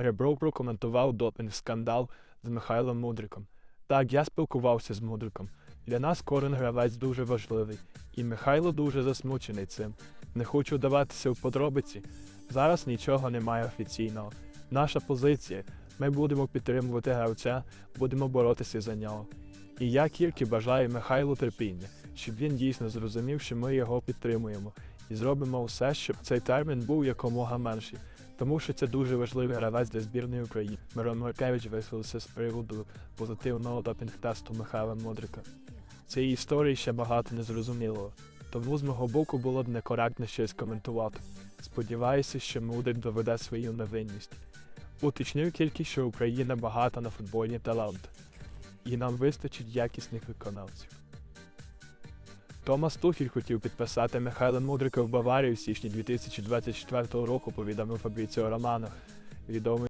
Ребров прокоментував допінг скандал з Михайлом Мудриком. Так, я спілкувався з Мудриком. Для нас кожен гравець дуже важливий, і Михайло дуже засмучений цим. Не хочу даватися в подробиці. Зараз нічого немає офіційного. Наша позиція ми будемо підтримувати гравця, будемо боротися за нього. І я тільки бажаю Михайлу терпіння, щоб він дійсно зрозумів, що ми його підтримуємо, і зробимо все, щоб цей термін був якомога менший, тому що це дуже важливий гравець для збірної України. Мирон Маркевич висловився з приводу позитивного допінг-тесту Михайла Мудрика. Цієї історії ще багато незрозумілого, тому з мого боку було б некоректно щось коментувати. Сподіваюся, що Мудрик доведе свою невинність. Уточнив тільки, що Україна багата на футбольні таланти, і нам вистачить якісних виконавців. Томас Тухіль хотів підписати Михайла Мудрика в Баварію в січні 2024 року, повідомив Фабріціо Романо. Відомий